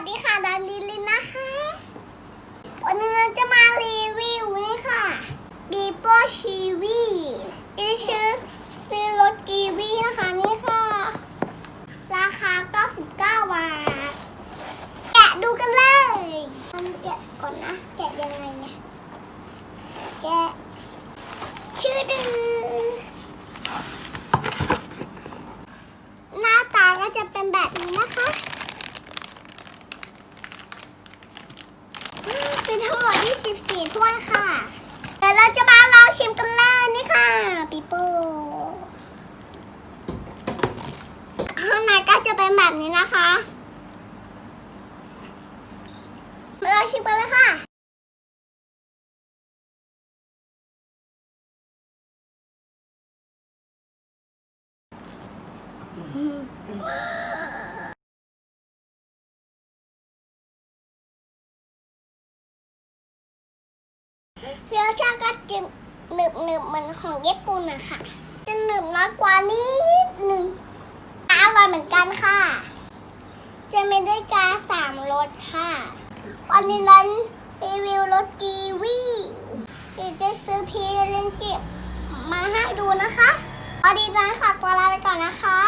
วัสดีค่ะดานิลินนะคะ วันนี้เราจะมารีวิวนี่ค่ะบีโป้ชีวีนี่ชื่อซื้อรถกีวีนะคะนี่ค่ะ ราคา 99 บาท แกะดูกันเลยมันแกะก่อนนะ แกะยังไงเนี่ย แกะ ชื่อดึง ทั้งหมด 24ถ้วยค่ะเดี๋ยวเราจะมาลองชิมกันเลยนี่ค่ะปีโป้ข้างในก็จะเป็นแบบนี้นะคะมาลองชิมกันเลยค่ะ รสชาก็จะหนึบหนึบเหมือนของญี่ปุ่นนะคะจะหนึบน้อยกว่านิดหนึ่งอร่อยเหมือนกันค่ะ จะมีด้วยกาสามรสค่ะ วันนี้นั้นรีวิวรสกีวีเดี๋ยวจะซื้อพีเลนจิบมาให้ดูนะคะวันนี้นั้นค่ะตัวลาไปก่อนนะคะ